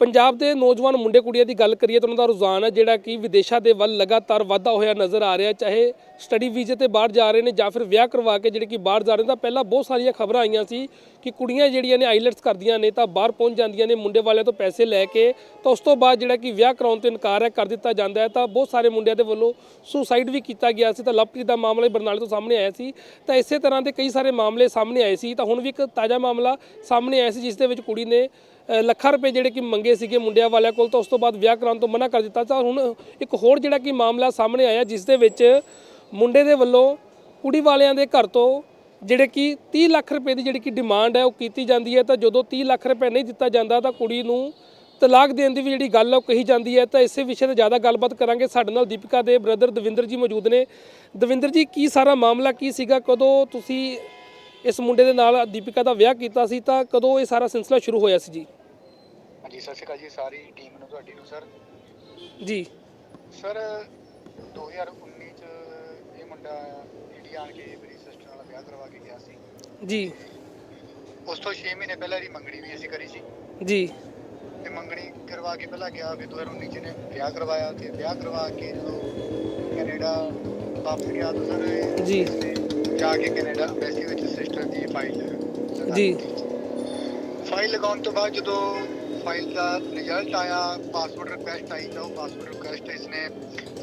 ਪੰਜਾਬ ਦੇ ਨੌਜਵਾਨ ਮੁੰਡੇ ਕੁੜੀਆਂ ਦੀ ਗੱਲ ਕਰੀਏ ਤਾਂ ਉਹਨਾਂ ਦਾ ਰੁਝਾਨ ਹੈ ਜਿਹੜਾ ਕਿ ਵਿਦੇਸ਼ਾਂ ਦੇ ਵੱਲ ਲਗਾਤਾਰ ਵਾਧਾ ਹੋਇਆ ਨਜ਼ਰ ਆ ਰਿਹਾ, ਚਾਹੇ ਸਟੱਡੀ ਵੀਜ਼ੇ ਤੇ ਬਾਹਰ ਜਾ ਰਹੇ ਨੇ ਜਾਂ ਫਿਰ ਵਿਆਹ ਕਰਵਾ ਕੇ ਜਿਹੜੇ ਕਿ ਬਾਹਰ ਜਾ ਰਹੇ ਨੇ, ਤਾਂ ਪਹਿਲਾਂ ਬਹੁਤ ਸਾਰੀਆਂ ਖਬਰਾਂ ਆਈਆਂ ਸੀ ਕਿ ਕੁੜੀਆਂ ਜਿਹੜੀਆਂ ਨੇ ਆਈਲੈਟਸ ਕਰਦੀਆਂ ਨੇ ਤਾਂ ਬਾਹਰ ਪਹੁੰਚ ਜਾਂਦੀਆਂ ਨੇ, ਮੁੰਡੇ ਵਾਲਿਆਂ ਤੋਂ ਪੈਸੇ ਲੈ ਕੇ ਤਾਂ ਉਸ ਤੋਂ ਬਾਅਦ ਜਿਹੜਾ ਕਿ ਵਿਆਹ ਕਰਾਉਣ ਤੋਂ ਇਨਕਾਰ ਹੈ, ਕਰ ਦਿੱਤਾ ਜਾਂਦਾ ਹੈ, ਤਾਂ ਬਹੁਤ ਸਾਰੇ ਮੁੰਡਿਆਂ ਦੇ ਵੱਲੋਂ ਸੁਸਾਈਡ ਵੀ ਕੀਤਾ ਗਿਆ ਸੀ, ਤਾਂ ਲਵਪ੍ਰੀਤ ਦਾ ਮਾਮਲਾ ਬਰਨਾਲੇ ਤੋਂ ਸਾਹਮਣੇ ਆਇਆ ਸੀ। ਤਾਂ ਇਸੇ ਤਰ੍ਹਾਂ ਦੇ ਕਈ ਸਾਰੇ ਮਾਮਲੇ ਸਾਹਮਣੇ ਆਏ ਸੀ, ਤਾਂ ਹੁਣ ਵੀ ਇੱਕ ਤਾਜ਼ਾ ਮਾਮਲਾ ਸਾਹਮਣੇ ਆਇਆ ਸੀ, ਜਿਸ ਦੇ ਵਿੱਚ ਕੁੜੀ ਨੇ ਲੱਖਾਂ ਰੁਪਏ ਜਿਹੜੇ ਕਿ ਮੰਗੇ ਸੀਗੇ ਮੁੰਡਿਆਂ ਵਾਲਿਆਂ ਕੋਲ, ਤਾਂ ਉਸ ਤੋਂ ਬਾਅਦ ਵਿਆਹ ਕਰਾਉਣ ਤੋਂ ਮਨਾ ਕਰ ਦਿੱਤਾ। ਤਾਂ ਹੁਣ ਇੱਕ ਹੋਰ ਜਿਹੜਾ ਕਿ ਮਾਮਲਾ ਸਾਹਮਣੇ ਆਇਆ, ਜਿਸ ਦੇ ਵਿੱਚ ਮੁੰਡੇ ਦੇ ਵੱਲੋਂ ਕੁੜੀ ਵਾਲਿਆਂ ਦੇ ਘਰ ਤੋਂ ਜਿਹੜੇ ਕਿ 30 ਲੱਖ ਰੁਪਏ ਦੀ ਜਿਹੜੀ ਕਿ ਡਿਮਾਂਡ ਹੈ, ਉਹ ਕੀਤੀ ਜਾਂਦੀ ਹੈ। ਤਾਂ ਜਦੋਂ 30 ਲੱਖ ਰੁਪਏ ਨਹੀਂ ਦਿੱਤਾ ਜਾਂਦਾ, ਤਾਂ ਕੁੜੀ ਨੂੰ ਤਲਾਕ ਦੇਣ ਦੀ ਵੀ ਜਿਹੜੀ ਗੱਲ ਹੈ ਉਹ ਕਹੀ ਜਾਂਦੀ ਹੈ। ਤਾਂ ਇਸੇ ਵਿਸ਼ੇ ਤੇ ਜ਼ਿਆਦਾ ਗੱਲਬਾਤ ਕਰਾਂਗੇ। ਸਾਡੇ ਨਾਲ ਦੀਪਿਕਾ ਦੇ ਬ੍ਰਦਰ ਦਵਿੰਦਰ ਜੀ ਮੌਜੂਦ ਨੇ। ਦਵਿੰਦਰ ਜੀ, ਕੀ ਸਾਰਾ ਮਾਮਲਾ ਕੀ ਸੀਗਾ? ਕਦੋਂ ਤੁਸੀਂ ਇਸ ਮੁੰਡੇ ਦੇ ਨਾਲ ਦੀਪਿਕਾ ਦਾ ਵਿਆਹ ਕੀਤਾ ਸੀ? ਤਾਂ ਕਦੋਂ ਇਹ ਸਾਰਾ ਸਿਲਸਿਲਾ ਸ਼ੁਰੂ ਹੋਇਆ ਸੀ ਜੀ? ਹਾਂਜੀ ਸਤਿ ਸ਼੍ਰੀ ਅਕਾਲ ਜੀ ਸਾਰੀ ਟੀਮ ਨੂੰ ਤੁਹਾਡੀ ਨੂੰ ਸਰ ਜੀ। ਸਰ 2019 ਚ ਇਹ ਮੁੰਡਾ ਇੰਡੀਆ ਆਣ ਕੇ ਮੇਰੀ ਸਿਸਟਰ ਨਾਲ ਵਿਆਹ ਕਰਵਾ ਕੇ ਗਿਆ ਸੀ। ਜੀ। ਉਸ ਤੋਂ 6 ਮਹੀਨੇ ਪਹਿਲਾਂ ਇਹਦੀ ਮੰਗਣੀ ਵੀ ਅਸੀਂ ਕਰੀ ਸੀ। ਜੀ। ਤੇ ਮੰਗਣੀ ਕਰਵਾ ਕੇ ਪਹਿਲਾਂ ਗਿਆ ਫਿਰ 2019 ਚ ਨੇ ਵਿਆਹ ਕਰਵਾਇਆ ਤੇ ਵਿਆਹ ਕਰਵਾ ਕੇ ਜਦੋਂ ਕੈਨੇਡਾ ਵਾਪਸ ਗਿਆ ਤਾਂ ਸਰ ਇਹ ਜੀ। ਇਸਨੇ ਜਾ ਕੇ ਕੈਨੇਡਾ ਐਮਬੈਸੀ ਵਿੱਚ ਸਿਸਟਰ ਦੀ ਫਾਈਲ ਜੀ। ਫਾਈਲ ਲਗਾਉਣ ਤੋਂ ਬਾਅਦ ਜਦੋਂ ਫਾਈਲ ਦਾ ਰਿਜ਼ਲਟ ਆਇਆ ਪਾਸਪੋਰਟ ਰਿਕੁਐਸਟ ਆਈ ਤਾਂ ਉਹ ਪਾਸਪੋਰਟ ਰਿਕੁਐਸਟ ਇਸਨੇ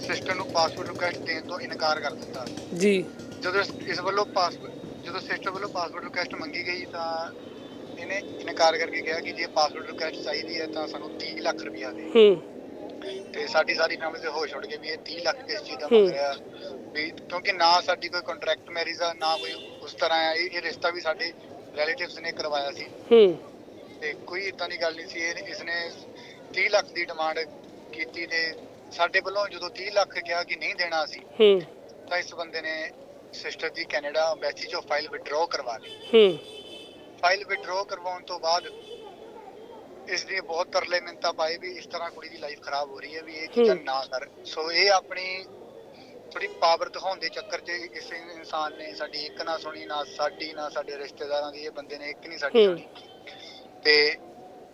ਸਿਸਟਰ ਨੂੰ ਪਾਸਪੋਰਟ ਰਿਕੁਐਸਟ ਦੇਣ ਤੋਂ ਇਨਕਾਰ ਕਰ ਦਿੱਤਾ। ਜੀ। ਜਦੋਂ ਇਸ- ਇਸ ਵੱਲੋਂ ਪਾਸਪੋਰਟ ਜਦੋਂ ਸਿਸਟਰ ਵੱਲੋਂ ਪਾਸਪੋਰਟ ਰਿਕੁਐਸਟ ਮੰਗੀ ਗਈ ਤਾਂ ਇਹਨੇ ਇਨਕਾਰ ਕਰਕੇ ਕਿਹਾ ਕਿ ਜੇ ਪਾਸਪੋਰਟ ਰਿਕੁਐਸਟ ਚਾਹੀਦੀ ਹੈ ਤਾਂ ਸਾਨੂੰ 30 ਲੱਖ ਰੁਪਇਆ ਦੇ। ਹੂੰ। ਤੇ ਸਾਡੀ ਸਾਰੀ ਫੈਮਿਲੀ ਤੇ ਹੋਸ਼ ਉੱਡ ਗਈ ਵੀ ਇਹ 30 ਲੱਖ ਕਿਸ ਚੀਜ਼ ਦਾ ਹੂੰ। ਮੰਗ ਰਿਹਾ। ਵੀ ਕਿਉਂਕਿ ਨਾ ਸਾਡੀ ਕੋਈ ਕੰਟਰੈਕਟ ਮੈਰਿਜ ਆ ਨਾ ਕੋਈ ਉਸ ਤਰ੍ਹਾਂ ਆ ਇਹ ਇਹ ਰਿਸ਼ਤਾ ਵੀ ਸਾਡੇ ਰਿਲੇਟਿਵਸ ਨੇ ਕਰਵਾਇਆ ਸੀ। ਹੂੰ। ਕੋਈ ਇਦਾਂ ਦੀ ਗੱਲ ਨਹੀਂ ਸੀ। ਇਹ ਇਸਨੇ 30 ਲੱਖ ਦੀ ਡਿਮਾਂਡ ਕੀਤੀ ਤੇ ਸਾਡੇ ਵੱਲੋਂ ਜਦੋਂ 30 ਲੱਖ ਕਿਹਾ ਕਿ ਨਹੀਂ ਦੇਣਾ ਸੀ ਹੂੰ। ਤਾਂ ਇਸ ਬੰਦੇ ਨੇ ਸਿਸਟਰ ਦੀ ਕੈਨੇਡਾ ਐਮਬੈਸੀ ਚੋਂ ਫਾਈਲ ਵਿਡਰਾਅ ਕਰਵਾ ਲਈ। ਹੂੰ। ਫਾਈਲ ਵਿਡਰਾਅ ਕਰਵਾਉਣ ਤੋਂ ਬਾਅਦ ਇਸ ਦੀ ਬਹੁਤ ਤਰਲੇ ਮਿੰਤਾ ਪਾਈ ਵੀ ਇਸ ਤਰ੍ਹਾਂ ਕੁੜੀ ਦੀ ਲਾਈਫ ਖਰਾਬ ਹੋ ਰਹੀ ਹੈ ਵੀ ਇਹ ਚੀਜ਼ਾਂ ਹੂੰ। ਨਾ ਕਰ। ਸੋ ਇਹ ਆਪਣੀ ਥੋੜੀ ਪਾਵਰ ਦਿਖਾਉਣ ਦੇ ਚੱਕਰ 'ਚ ਇਸ ਇਨਸਾਨ ਨੇ ਸਾਡੀ ਇੱਕ ਨਾ ਸੁਣੀ ਨਾ ਸਾਡੀ ਨਾ ਸਾਡੇ ਰਿਸ਼ਤੇਦਾਰਾਂ ਦੀ। ਇਹ ਬੰਦੇ ਨੇ ਇੱਕ ਨਹੀਂ ਸਾਡੀ ਹੂੰ। ਸੁਣੀ। ਤੇ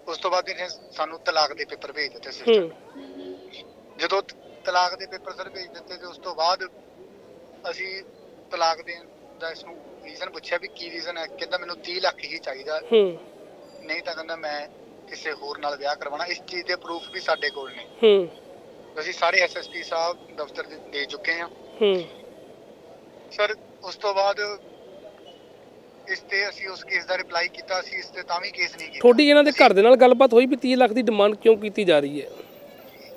ਉਸ ਤੋਂ ਬਾਅਦ ਇਹਨੇ ਸਾਨੂੰ ਤਲਾਕ ਦੇ ਪੇਪਰ ਭੇਜ ਦਿੱਤੇ ਸਿਸਟਰ ਜਦੋਂ ਤਲਾਕ ਦੇ ਪੇਪਰ ਸਰ ਭੇਜ ਦਿੱਤੇ ਤੇ ਉਸ ਤੋਂ ਬਾਅਦ ਅਸੀਂ ਤਲਾਕ ਦੇਣ ਦਾ ਇਸ ਨੂੰ ਰੀਜ਼ਨ ਪੁੱਛਿਆ ਵੀ ਕੀ ਰੀਜ਼ਨ ਹੈ। ਕਹਿੰਦਾ ਮੈਨੂੰ 30 ਲੱਖ ਹੀ ਚਾਹੀਦਾ। ਹੂੰ। ਨਹੀਂ ਤਾਂ ਕਹਿੰਦਾ ਮੈਂ ਕਿਸੇ ਹੋਰ ਨਾਲ ਵਿਆਹ ਕਰਵਾਉਣਾ। ਇਸ ਚੀਜ਼ ਦੇ ਪ੍ਰੂਫ ਵੀ ਸਾਡੇ ਕੋਲ ਨੇ। ਹੂੰ। ਅਸੀਂ ਸਾਰੇ ਐਸਐਸਪੀ ਸਾਹਿਬ ਦਫ਼ਤਰ ਦੇ ਦੇ ਚੁੱਕੇ ਹਾਂ। ਹੂੰ। ਸਰ ਉਸ ਤੋਂ ਬਾਅਦ ਇਸ ਤੇ ਅਸੀਂ ਉਸ ਕੇਸ ਦਾ ਰਿਪਲਾਈ ਕੀਤਾ ਅਸੀਂ ਇਸ ਤੇ ਤਾਂ ਵੀ ਕੇਸ ਨਹੀਂ ਕੀਤਾ। ਤੁਹਾਡੀ ਇਹਨਾਂ ਦੇ ਘਰ ਦੇ ਨਾਲ ਗੱਲਬਾਤ ਹੋਈ ਵੀ 30 ਲੱਖ ਦੀ ਡਿਮਾਂਡ ਕਿਉਂ ਕੀਤੀ ਜਾ ਰਹੀ ਹੈ?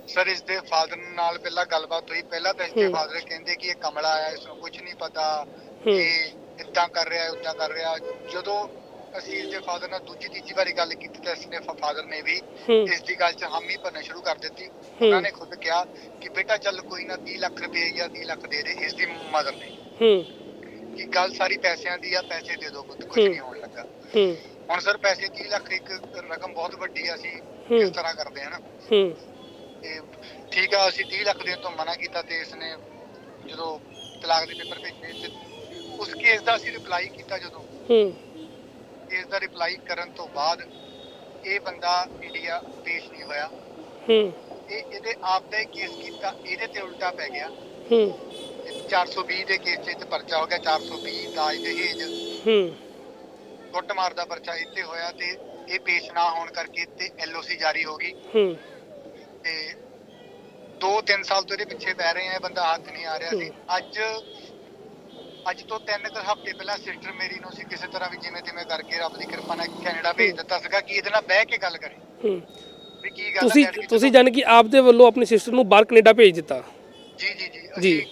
ਸਰ ਇਸ ਦੇ ਫਾਦਰ ਨਾਲ ਪਹਿਲਾਂ ਗੱਲਬਾਤ ਹੋਈ। ਪਹਿਲਾਂ ਤਾਂ ਇਸ ਦੇ। ਫਾਦਰ ਕਹਿੰਦੇ ਕਿ ਇਹ ਕਮਲਾ ਆਇਆ ਇਸ ਨੂੰ ਕੁਝ ਨਹੀਂ ਪਤਾ ਇਹ ਇਦਾਂ ਕਰ ਰਿਹਾ ਉਦਾਂ ਕਰ ਰਿਹਾ। ਜਦੋਂ ਅਸੀਂ ਇਸ ਦੇ ਫਾਦਰ ਨਾਲ ਦੂਜੀ ਤੀਜੀ ਵਾਰੀ ਗੱਲ ਕੀਤੀ ਤਾਂ ਇਸ ਨੇ ਫਾਦਰ ਨੇ ਵੀ ਇਸ ਦੀ ਗੱਲ 'ਚ ਹਾਮੀ ਭਰਨਾ ਸ਼ੁਰੂ ਕਰ ਦਿੱਤੀ। ਉਹਨਾਂ ਨੇ ਖੁਦ ਕਿਹਾ ਕਿ ਬੇਟਾ ਚੱਲ ਕੋਈ ਨਾ 30 ਲੱਖ ਰੁਪਏ ਜਾਂ 30 ਲੱਖ ਦੇ ਦੇ ਇਸ ਦੀ ਮਦਰ ਨੇ। ਹੂੰ। ਕਿ ਗੱਲ ਸਾਰੀ ਪੈਸਿਆਂ ਦੀ ਆ ਪੈਸੇ ਦੇ ਦਿਓ ਪੁੱਤ ਕੁਝ। ਨਹੀਂ ਹੋਣ ਲੱਗਾ। ਹੂੰ। ਹੁਣ ਸਰ ਪੈਸੇ 30 ਲੱਖ ਇੱਕ ਰਕਮ ਬਹੁਤ ਵੱਡੀ ਆ ਅਸੀਂ। ਕਿਸ ਤਰ੍ਹਾਂ ਕਰਦੇ ਹਾਂ ਨਾ? ਤੇ ਠੀਕ ਆ ਅਸੀਂ 30 ਲੱਖ ਦੇਣ ਤੋਂ ਮਨਾ ਕੀਤਾ ਤੇ ਇਸਨੇ ਜਦੋਂ ਤਲਾਕ ਦੇ ਪੇਪਰ ਭੇਜੇ ਤੇ ਉਸ ਕੇਸ ਦਾ ਅਸੀਂ ਰਿਪਲਾਈ ਕੀਤਾ ਜਦੋਂ। ਹੂੰ। ਕੇਸ ਦਾ ਰਿਪਲਾਈ ਕਰਨ ਤੋਂ ਬਾਅਦ ਇਹ ਬੰਦਾ ਇੰਡੀਆ ਪੇਸ਼ ਨਹੀਂ ਹੋਇਆ। ਹੂੰ। ਇਹ ਇਹਦੇ ਆਪ ਦਾ ਹੀ ਕੇਸ ਕੀਤਾ ਇਹਦੇ ਤੇ ਉਲਟਾ ਪੈ ਗਿਆ। ਹੂੰ। 420 ਦੇ ਕੇਸ 'ਚ 'ਚ ਪਰਚਾ ਹੋ ਗਿਆ 420 ਦਾਜ ਦਹੇਜ ਹੂੰ। ਕੁੱਟਮਾਰ ਦਾ ਪਰਚਾ ਇੱਥੇ ਹੋਇਆ ਤੇ ਇਹ ਪੇਸ਼ ਨਾ ਹੋਣ ਕਰਕੇ ਤੇ ਐਲਓਸੀ ਜਾਰੀ ਹੋ ਗਈ। ਹੂੰ। ਤੇ 2-3 ਸਾਲ ਤੋਂ ਇਹਦੇ ਪਿੱਛੇ ਪੈ ਰਹੇ ਆ ਬੰਦਾ ਹੱਥ ਨਹੀਂ ਆ ਰਿਹਾ ਸੀ। ਅੱਜ ਅੱਜ ਤੋਂ 3 ਕੁ ਹਫ਼ਤੇ ਪਹਿਲਾਂ ਸਿਸਟਰ ਮੇਰੀ ਨੂੰ ਸੀ ਕਿਸੇ ਤਰ੍ਹਾਂ ਵੀ ਜਿਵੇਂ ਤਿਵੇਂ ਕਰਕੇ ਰੱਬ ਦੀ ਕਿਰਪਾ ਨਾਲ ਕੈਨੇਡਾ ਭੇਜ ਦਿੱਤਾ ਸੀਗਾ ਕਿ ਇਹਦੇ ਨਾਲ ਬਹਿ ਕੇ ਗੱਲ ਕਰੇ। ਹੂੰ। ਵੀ ਕੀ ਗੱਲ ਤੁਸੀਂ ਤੁਸੀਂ ਜਾਣ ਕਿ ਆਪ ਦੇ ਵੱਲੋਂ ਆਪਣੀ ਸਿਸਟਰ ਨੂੰ ਬਾਹਰ ਕੈਨੇਡਾ ਭੇਜ ਦਿੱਤਾ? ਜੀ ਜੀ ਜੀ। ਜੀ।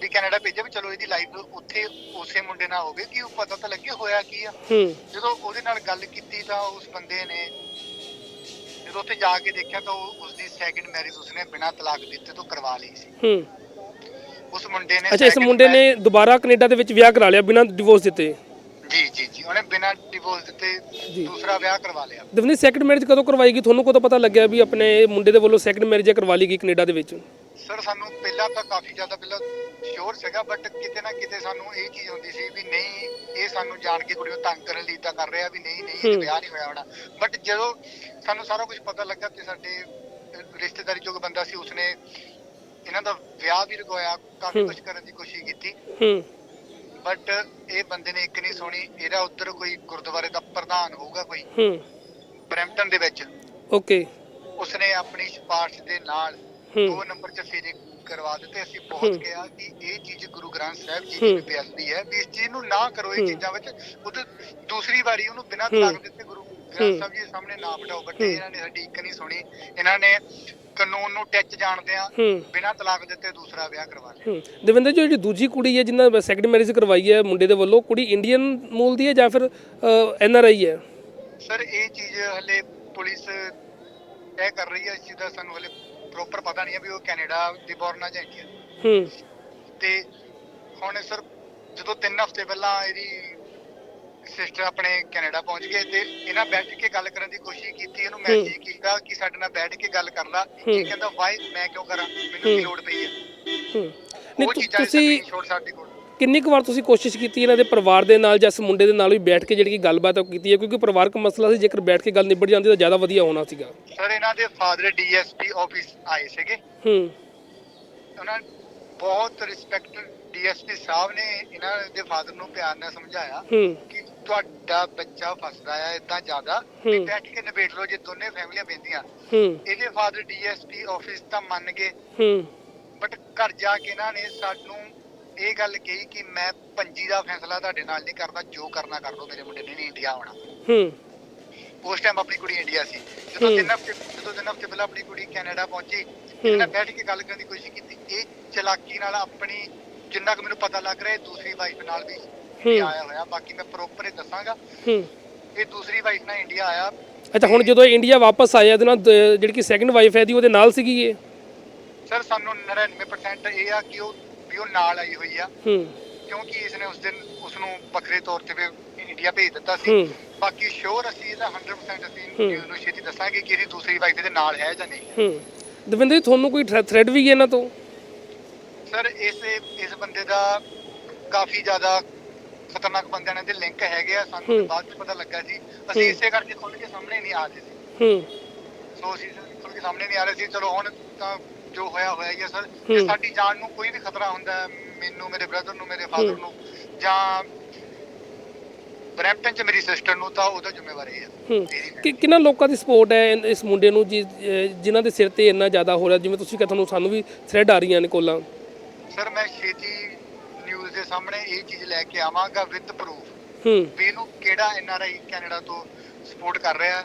ਵੀ ਕੈਨੇਡਾ ਭੇਜਿਆ ਵੀ ਚਲੋ ਇਹਦੀ ਲਾਈਫ ਉੱਥੇ ਉਸੇ ਮੁੰਡੇ ਨਾਲ ਹੋਵੇ ਕਿ ਉਹ ਪਤਾ ਤਾਂ ਲੱਗੇ ਹੋਇਆ ਕੀ ਆ। ਹੂੰ। ਜਦੋਂ ਉਹਦੇ ਨਾਲ ਗੱਲ ਕੀਤੀ ਤਾਂ ਉਸ ਬੰਦੇ ਨੇ ਜਦੋਂ ਉੱਥੇ ਜਾ ਕੇ ਦੇਖਿਆ ਤਾਂ ਉਹ ਉਸਦੀ ਸੈਕਿੰਡ ਮੈਰਿਜ ਉਸਨੇ ਬਿਨਾਂ ਤਲਾਕ ਦਿੱਤੇ ਤੋਂ ਕਰਵਾ ਲਈ ਸੀ। ਹੂੰ। ਉਸ ਮੁੰਡੇ ਨੇ ਅੱਛਾ ਇਸ second ਮੁੰਡੇ ਨੇ ਦੁਬਾਰਾ ਕੈਨੇਡਾ ਦੇ ਵਿੱਚ ਵਿਆਹ ਕਰਾ ਲਿਆ ਬਿਨਾਂ ਡਿਵੋਰਸ ਦਿੱਤੇ? ਜੀ ਜੀ ਜੀ। ਉਹਨੇ ਬਿਨਾਂ ਡਿਵੋਰਸ ਦਿੱਤੇ। ਦੂਸਰਾ ਵਿਆਹ ਕਰਵਾ ਲਿਆ। ਦਵਨੀ ਸੈਕੰਡ ਮੈਰਿਜ ਕਦੋਂ ਕਰਵਾਈ ਗਈ ਤੁਹਾਨੂੰ ਕਦੋਂ ਪਤਾ ਲੱਗਿਆ ਵੀ ਆਪਣੇ ਮੁੰਡੇ ਦੇ ਵੱਲੋਂ ਸੈਕੰਡ ਮੈਰਿਜ ਕਰਵਾ ਲਈ ਗਈ ਕੈਨੇਡਾ ਦੇ ਵਿੱਚ? ਸਰ ਸਾਨੂੰ ਪਹਿਲਾਂ ਤਾਂ ਕਾਫੀ ਜ਼ਿਆਦਾ ਪਹਿਲਾਂ ਸ਼ੋਰ ਸੀਗਾ ਬਟ ਕਿਤੇ ਨਾ ਕਿਤੇ ਸਾਨੂੰ ਇਹ ਚੀਜ਼ ਹੁੰਦੀ ਸੀ ਵੀ ਨਹੀਂ ਇਹ ਸਾਨੂੰ ਜਾਣ ਕੇ ਕੁੜੀ ਨੂੰ ਤੰਗ ਕਰਨ ਲਈ ਤਾਂ ਕਰ ਰਿਹਾ ਵੀ ਨਹੀਂ ਨਹੀਂ ਇਹ। ਵਿਆਹ ਨਹੀਂ ਹੋਇਆ ਹੋਣਾ। ਬਟ ਜਦੋਂ ਸਾਨੂੰ ਸਾਰਾ ਕੁਝ ਪਤਾ ਲੱਗਾ ਤੇ ਸਾਡੇ ਰਿਸ਼ਤੇਦਾਰੀ ਚੋਂ ਇੱਕ ਬੰਦਾ ਸੀ ਉਸਨੇ ਇਹਨਾਂ ਦਾ ਵਿਆਹ ਵੀ ਰਗਵਾਇਆ ਕਾਫੀ। ਕੁਝ ਕਰਨ ਦੀ ਕੋਸ਼ਿਸ਼ ਕੀਤੀ। ਬਟ ਇਹ ਬੰਦੇ ਨੇ ਇੱਕ ਨਹੀਂ ਸੁਣੀ ਇਹਦਾ ਉੱਧਰ ਕੋਈ ਗੁਰਦੁਆਰੇ ਦਾ ਪ੍ਰਧਾਨ ਹੋਊਗਾ ਕੋਈ ਬਰੈਂਪਟਨ ਦੇ ਵਿੱਚ। ਓਕੇ। ਉਸਨੇ ਆਪਣੀ ਸਿਫਾਰਿਸ਼ ਦੇ ਨਾਲ ਦੋ ਨੰਬਰ ਚ ਫੇਰੇ ਕਰਵਾ ਦਿੱਤੇ ਅਸੀਂ ਹੂੰ। ਕਿਹਾ ਕਿ ਇਹ ਚੀਜ਼ ਗੁਰੂ ਗ੍ਰੰਥ ਸਾਹਿਬ ਜੀ। ਦੀ ਬੇਅਦਬੀ ਹੈ ਵੀ ਇਸ ਚੀਜ਼ ਨੂੰ ਨਾ ਕਰੋ ਇਹ। ਚੀਜ਼ਾਂ ਵਿੱਚ ਉਹ ਦੂਸਰੀ ਵਾਰੀ ਉਹਨੂੰ ਬਿਨਾਂ। ਤਲਾਕ ਦਿੱਤੇ ਗੁਰੂ। ਗ੍ਰੰਥ ਸਾਹਿਬ ਜੀ ਦੇ ਸਾਹਮਣੇ ਨਾ ਬਿਠਾਓ ਬਟ। ਇਹਨਾਂ ਨੇ ਸਾਡੀ ਇੱਕ ਨਹੀਂ ਸੁਣੀ ਇਹਨਾਂ ਨੇ ਕਾਨੂੰਨ ਨੂੰ ਟੱਚ ਜਾਣਦਿਆਂ ਹੂੰ ਬਿਨਾਂ ਤਲਾਕ ਦਿੱਤੇ ਦੂਸਰਾ ਵਿਆਹ ਕਰਵਾ ਲਿਆ ਦਵਿੰਦਰ ਜੀ ਜਿਹੜੀ ਦੂਜੀ ਕੁੜੀ ਹੈ ਜਿੰਨਾ ਸੈਕੰਡ ਮੈਰਿਜ ਕਰਵਾਈ ਹੈ ਮੁੰਡੇ ਦੇ ਵੱਲੋਂ ਕੁੜੀ ਇੰਡੀਅਨ ਮੂਲ ਦੀ ਹੈ ਜਾਂ ਫਿਰ ਐਨ ਆਰ ਆਈ ਹੈ ਸਰ ਇਹ ਚੀਜ਼ ਹਲੇ ਪੁਲਿਸ ਤੈਅ ਕਰ ਰਹੀ ਹੈ ਇਸ ਚੀਜ਼ ਦਾ ਸਾਨੂੰ ਹਲੇ ਪ੍ਰੋਪਰ ਪਤਾ ਨਹੀਂ ਹੈ ਵੀ ਉਹ ਕੈਨੇਡਾ ਦੀ ਬੋਰਨ ਆ ਜਾਂ ਇੰਡੀਆ ਹੂੰ। ਤੇ ਹੁਣ ਸਰ ਜਦੋਂ 3 ਹਫ਼ਤੇ ਪਹਿਲਾਂ ਇਹਦੀ ਸਿਸਟਰ ਆਪਣੇ ਕੈਨੇਡਾ ਪਹੁੰਚ ਗਏ ਤੇ ਇਹਨਾਂ ਬੈਠ ਕੇ ਗੱਲ ਕਰਨ ਦੀ ਕੋਸ਼ਿਸ਼ ਕੀਤੀ ਇਹਨੂੰ ਮੈਸੇਜ ਕੀਤਾ ਕਿ ਸਾਡੇ ਨਾਲ ਬੈਠ ਕੇ ਗੱਲ ਕਰ ਲਾ। ਇਹ ਕਹਿੰਦਾ ਵਾਈ ਮੈਂ ਕਿਉਂ ਕਰਾਂ? ਮੈਨੂੰ ਕੀ। ਲੋੜ ਪਈ ਹੈ। ਹੂੰ। ਨਹੀਂ ਤੁਸੀਂ ਛੋਟ ਸਾਡੇ ਕੋਲ। ਕਿੰਨੀ ਕੁ ਵਾਰ ਤੁਸੀਂ ਕੋਸ਼ਿਸ਼ ਕੀਤੀ ਇਹਨਾਂ ਦੇ ਪਰਿਵਾਰ ਦੇ ਨਾਲ ਜਾਂ ਇਸ ਮੁੰਡੇ ਦੇ ਨਾਲ ਵੀ ਬੈਠ ਕੇ ਜਿਹੜੀ ਕਿ ਗੱਲਬਾਤ ਉਹ ਕੀਤੀ ਹੈ? ਕਿਉਂਕਿ ਪਰਿਵਾਰਕ ਮਸਲਾ ਸੀ ਜੇਕਰ ਬੈਠ ਕੇ ਗੱਲ ਨਿਬੜ ਜਾਂਦੀ ਤਾਂ ਜ਼ਿਆਦਾ ਵਧੀਆ ਹੋਣਾ ਸੀਗਾ। ਸਰ ਇਹਨਾਂ ਦੇ ਫਾਦਰ ਡੀਐਸਪੀ ਆਫਿਸ ਆਏ ਸੀਗੇ। ਹੂੰ। ਉਹਨਾਂ ਬਹੁਤ ਰਿਸਪੈਕਟ ਡੀਐਸਪੀ ਸਾਹਿਬ ਨੇ ਇਹਨਾਂ ਦੇ ਫਾਦਰ ਨੂੰ ਪਿਆਰ ਨਾਲ ਸਮਝਾਇਆ ਕਿ ਤੁਹਾਡਾ ਬੱਚਾ ਫਸਦਾ ਆ ਇਦਾਂ ਜ਼ਿਆਦਾ ਵੀ। ਬੈਠ ਕੇ ਨਿਬੇੜ ਲਓ ਜੇ ਦੋਨੇ ਫੈਮਲੀਆਂ ਬੈਂਦੀਆਂ ਹੂੰ। ਇਹਦੇ ਫਾਦਰ ਡੀਐਸਪੀ ਆਫਿਸ ਤਾਂ ਮੰਨ ਗਏ। ਹੂੰ। ਬਟ ਘਰ ਜਾ ਕੇ ਇਹਨਾਂ ਨੇ ਸਾਨੂੰ ਇਹ ਗੱਲ ਕਹੀ ਕਿ ਮੈਂ ਪੰਜੀ ਦਾ ਫੈਸਲਾ ਤੁਹਾਡੇ ਨਾਲ ਨਹੀਂ ਕਰਦਾ ਜੋ ਕਰਨਾ ਕਰ ਲਓ ਮੇਰੇ ਮੁੰਡੇ ਨੇ ਨਹੀਂ ਇੰਡੀਆ ਆਉਣਾ। ਹੂੰ। ਉਸ ਟਾਈਮ ਆਪਣੀ ਕੁੜੀ ਇੰਡੀਆ ਸੀ। ਜਦੋਂ। ਤਿੰਨ ਹਫ਼ਤੇ ਜਦੋਂ ਤਿੰਨ ਹਫ਼ਤੇ ਪਹਿਲਾਂ ਆਪਣੀ ਕੁੜੀ ਕੈਨੇਡਾ ਪਹੁੰਚੀ ਇਹਨਾਂ ਬੈਠ ਕੇ ਗੱਲ ਕਰਨ ਦੀ ਕੋਸ਼ਿਸ਼ ਕੀਤੀ। ਇਹ ਚਲਾਕੀ ਨਾਲ ਆਪਣੀ ਜਿੰਨਾ ਕੁ ਮੈਨੂੰ ਪਤਾ ਲੱਗ ਰਿਹਾ ਦੂਸਰੀ ਵਾਈਫ ਨਾਲ ਵੀ ਆਇਆ ਹੋਇਆ। ਬਾਕੀ ਮੈਂ ਪ੍ਰੋਪਰ ਹੀ ਦੱਸਾਂਗਾ। ਹੂੰ। ਇਹ ਦੂਸਰੀ ਵਾਈਫ ਨਾਲ ਇੰਡੀਆ ਆਇਆ। ਅੱਛਾ ਹੁਣ ਜਦੋਂ ਇੰਡੀਆ ਵਾਪਸ ਆਇਆ ਇਹਦੇ ਨਾਲ ਜਿਹੜੀ ਕਿ ਸੈਕੰਡ ਵਾਈਫ ਹੈ ਦੀ ਉਹਦੇ ਨਾਲ ਸੀਗੀ ਇਹ? ਸਰ ਸਾਨੂੰ 99% ਇਹ ਆ ਕਿ ਉਹ ਵੀ ਉਹ ਨਾਲ ਆਈ ਹੋਈ ਆ ਹੂੰ। ਕਿਉਂਕਿ ਇਸ ਨੇ ਉਸ ਦਿਨ ਉਸ ਨੂੰ ਵੱਖਰੇ ਤੌਰ ਤੇ ਵੀ ਇੰਡੀਆ ਭੇਜ ਦਿੱਤਾ ਸੀ। ਹੂੰ। ਬਾਕੀ ਸ਼ੋਰ ਅਸੀਂ ਇਹਦਾ 100% ਅਸੀਂ। ਨਿਊਜ਼ ਨੂੰ ਛੇਤੀ ਦੱਸਾਂਗੇ ਕਿ ਇਹਦੀ ਦੂਸਰੀ ਵਾਈਫ ਦੇ ਨਾਲ ਹੈ ਜਾਂ ਨਹੀਂ। ਹੂੰ। ਦਵਿੰਦਰ ਜੀ ਤੁਹਾਨੂੰ ਕੋਈ ਥ੍ਰੈਡ ਵੀ ਹੈ ਇਹਨਾਂ ਤੋਂ? ਸਰ ਇਸ ਇਸ ਬੰਦੇ ਦਾ ਕਾਫੀ ਜ਼ਿਆਦਾ ਖਤਰਨਾਕ ਬੰਦਿਆਂ ਨਾਲ ਦੇ ਲਿੰਕ ਹੈਗੇ ਆ ਸਾਨੂੰ। ਤਾਂ ਬਾਅਦ ਵਿੱਚ ਪਤਾ ਲੱਗਾ ਸੀ ਅਸੀਂ। ਇਸੇ ਕਰਕੇ ਖੁੱਲ ਕੇ ਸਾਹਮਣੇ ਨਹੀਂ ਆ ਰਹੇ ਸੀ। ਹੂੰ। ਸੋ ਅਸੀਂ ਖੁੱਲ ਕੇ ਸਾਹਮਣੇ ਨਹੀਂ ਆ ਰਹੇ ਸੀ। ਚਲੋ ਹੁਣ ਤਾਂ ਜੋ ਹੋਇਆ ਹੋਇਆ ਹੀ ਹੈ ਸਰ ਜੇ ਹੂੰ। ਸਾਡੀ ਜਾਨ ਨੂੰ ਕੋਈ ਵੀ ਖਤਰਾ ਹੁੰਦਾ ਹੈ ਮੈਨੂੰ ਮੇਰੇ ਬ੍ਰਦਰ ਨੂੰ ਮੇਰੇ ਫਾਦਰ ਹੂੰ। ਨੂੰ ਜਾਂ ਬਰੈਂਪਟਨ ਚ ਮੇਰੀ ਸਿਸਟਰ ਨੂੰ ਤਾਂ ਉਹਦਾ ਜ਼ਿੰਮੇਵਾਰ ਇਹ ਹੈ ਹੂੰ ਇਹਦੀ ਨਹੀਂ। ਕਿ ਕਿੰਨਾ ਲੋਕਾਂ ਦੀ ਸਪੋਰਟ ਹੈ ਇਨ- ਇਸ ਮੁੰਡੇ ਨੂੰ ਜੀ ਅਹ ਜਿਨ੍ਹਾਂ ਦੇ ਸਿਰ ਤੇ ਇੰਨਾ ਜ਼ਿਆਦਾ ਹੋ ਰਿਹਾ ਜਿਵੇਂ ਤੁਸੀਂ ਕਿਹਾ ਤੁਹਾਨੂੰ ਸਾਨੂੰ ਵੀ ਥ੍ਰੈਡ ਆ ਰਹੀਆਂ ਨੇ ਕੋਲਾਂ ਸਰ ਮੈਂ ਛੇਤੀ ਨਿਊਜ਼ ਦੇ ਸਾਹਮਣੇ ਇਹ ਚੀਜ਼ ਲੈ ਕੇ ਆਵਾਂਗਾ ਵਿਦ ਪ੍ਰੂਫ ਹੂੰ ਵੀ ਇਹਨੂੰ ਕਿਹੜਾ ਐਨਆਰਆਈ ਕੈਨੇਡਾ ਤੋਂ ਸਪੋਰਟ ਕਰ ਰਿਹਾ ਹੈ।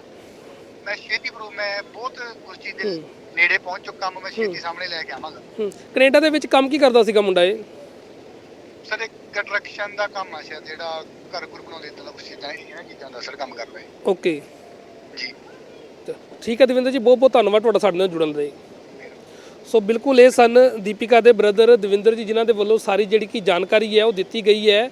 ਮੈਂ ਛੇਤੀ ਪ੍ਰੂਫ ਮੈਂ ਬਹੁਤ ਉਸ ਚੀਜ਼ ਦੇ। ਨੇੜੇ ਪਹੁੰਚ ਚੁੱਕਾ ਹਾਂ ਮੈਂ ਛੇਤੀ ਸਾਹਮਣੇ ਲੈ ਕੇ ਆਵਾਂਗਾ। ਹੂੰ। ਕੈਨੇਡਾ ਦੇ ਵਿੱਚ ਕੰਮ ਕੀ ਕਰਦਾ ਸੀਗਾ ਮੁੰਡਾ ਇਹ? ਸਰ ਇੱਕ ਕੰਸਟਰਕਸ਼ਨ ਦਾ ਕੰਮ ਆ ਸ਼ਾਇਦ ਜਿਹੜਾ ਘਰ ਘਰ ਬਣਾਉਂਦੇ ਦਾ ਕੁਛ ਚੀਜ਼ਾਂ ਇਹਨਾਂ ਚੀਜ਼ਾਂ ਦਾ ਸਰ ਕੰਮ ਕਰਦਾ ਹੈ ਓਕੇ। ਜੀ। ਤਾਂ ਠੀਕ ਹੈ ਦਵਿੰਦਰ ਜੀ ਬਹੁਤ ਬਹੁਤ ਧੰਨਵਾਦ ਤੁਹਾਡਾ ਸਾਡੇ ਨਾਲ ਜੁੜਨ ਲਈ। ਸੋ ਬਿਲਕੁਲ ਇਹ ਸਨ ਦੀਪਿਕਾ ਦੇ ਬ੍ਰਦਰ ਦਵਿੰਦਰ ਜੀ ਜਿਨ੍ਹਾਂ ਦੇ ਵੱਲੋਂ ਸਾਰੀ ਜਿਹੜੀ ਕੀ ਜਾਣਕਾਰੀ ਹੈ ਉਹ ਦਿੱਤੀ ਗਈ ਹੈ।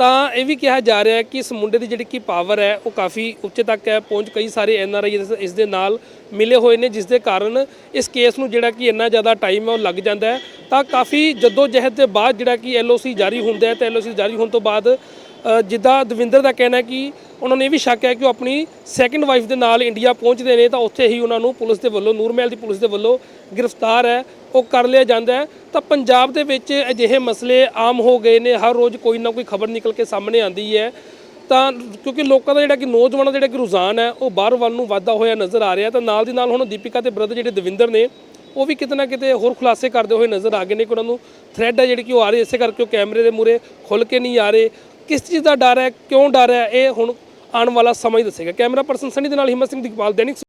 ਤਾਂ ਇਹ ਵੀ ਕਿਹਾ ਜਾ ਰਿਹਾ ਹੈ ਕਿ ਇਸ ਮੁੰਡੇ ਦੀ ਜਿਹੜੀ ਕਿ ਪਾਵਰ ਹੈ, ਉਹ ਕਾਫੀ ਉੱਚੇ ਤੱਕ ਹੈ, ਪਹੁੰਚ ਕਈ ਸਾਰੇ ਐਨ ਆਰ ਆਈ ਇਸ ਦੇ ਨਾਲ ਮਿਲੇ ਹੋਏ ਨੇ, ਜਿਸ ਦੇ ਕਾਰਨ ਇਸ ਕੇਸ ਨੂੰ ਜਿਹੜਾ ਕਿ ਇੰਨਾ ਜ਼ਿਆਦਾ ਟਾਈਮ ਹੈ, ਉਹ ਲੱਗ ਜਾਂਦਾ ਹੈ। ਤਾਂ ਕਾਫੀ ਜੱਦੋ ਜਹਿਦ ਦੇ ਬਾਅਦ ਜਿਹੜਾ ਕਿ ਐਲਓਸੀ ਜਾਰੀ ਹੁੰਦਾ ਹੈ, ਤੇ ਐਲਓਸੀ ਜਾਰੀ ਹੋਣ ਤੋਂ ਬਾਅਦ ਜਿੱਦਾਂ ਦਵਿੰਦਰ ਦਾ ਕਹਿਣਾ ਹੈ ਕਿ ਉਹਨਾਂ ਨੇ ਇਹ ਵੀ ਸ਼ੱਕ ਹੈ ਕਿ ਉਹ ਆਪਣੀ ਸੈਕੰਡ ਵਾਈਫ ਦੇ ਨਾਲ ਇੰਡੀਆ ਪਹੁੰਚਦੇ ਨੇ, ਤਾਂ ਉੱਥੇ ਹੀ ਉਹਨਾਂ ਨੂੰ ਪੁਲਿਸ ਦੇ ਵੱਲੋਂ, ਨੂਰਮਹਿਲ ਦੀ ਪੁਲਿਸ ਦੇ ਵੱਲੋਂ ਗ੍ਰਿਫਤਾਰ ਹੈ। ਉਹ ਕਰ ਲਿਆ ਜਾਂਦਾ ਹੈ। ਤਾਂ ਪੰਜਾਬ ਦੇ ਵਿੱਚ ਅਜਿਹੇ ਮਸਲੇ ਆਮ ਹੋ ਗਏ ਨੇ। ਹਰ ਰੋਜ਼ ਕੋਈ ਨਾ ਕੋਈ ਖਬਰ ਨਿਕਲ ਕੇ ਸਾਹਮਣੇ ਆਉਂਦੀ ਹੈ। ਤਾਂ ਕਿਉਂਕਿ ਲੋਕਾਂ ਦਾ ਜਿਹੜਾ ਕਿ ਨੌਜਵਾਨਾਂ ਦਾ ਜਿਹੜਾ ਕਿ ਰੁਝਾਨ ਹੈ, ਉਹ ਬਾਹਰ ਵੱਲ ਨੂੰ ਵਾਧਾ ਹੋਇਆ ਨਜ਼ਰ ਆ ਰਿਹਾ ਤਾਂ ਨਾਲ ਦੀ ਨਾਲ ਹੁਣ ਦੀਪਿਕਾ ਤੇ ਬ੍ਰਦਰ ਜਿਹੜੇ ਦਵਿੰਦਰ ਨੇ, ਉਹ ਵੀ ਕਿਤੇ ਨਾ ਕਿਤੇ ਹੋਰ ਖੁਲਾਸੇ ਕਰਦੇ ਹੋਏ ਨਜ਼ਰ ਆ ਗਏ ਨੇ ਕਿ ਉਹਨਾਂ ਨੂੰ ਥ੍ਰੈਡ ਹੈ ਜਿਹੜੀ ਕਿ ਉਹ ਆ ਰਹੀ ਇਸੇ ਕਰਕੇ ਉਹ ਕੈਮਰੇ ਦੇ ਮੂਰੇ ਖੁੱਲ ਕੇ ਨਹੀਂ ਆ ਰਹੇ। ਕਿਸ ਚੀਜ਼ ਦਾ ਡਰ ਹੈ, ਕਿਉਂ ਡਰ ਹੈ, ਇਹ ਹੁਣ ਆਉਣ ਵਾਲਾ ਸਮਾਂ ਹੀ ਦੱਸੇਗਾ। ਕੈਮਰਾ ਪਰਸਨ ਸਨੀ ਦੇ ਨਾਲ ਹਿੰਮਤ ਸਿੰਘ ਦੀਪਾਲ, ਦੈਨਿਕ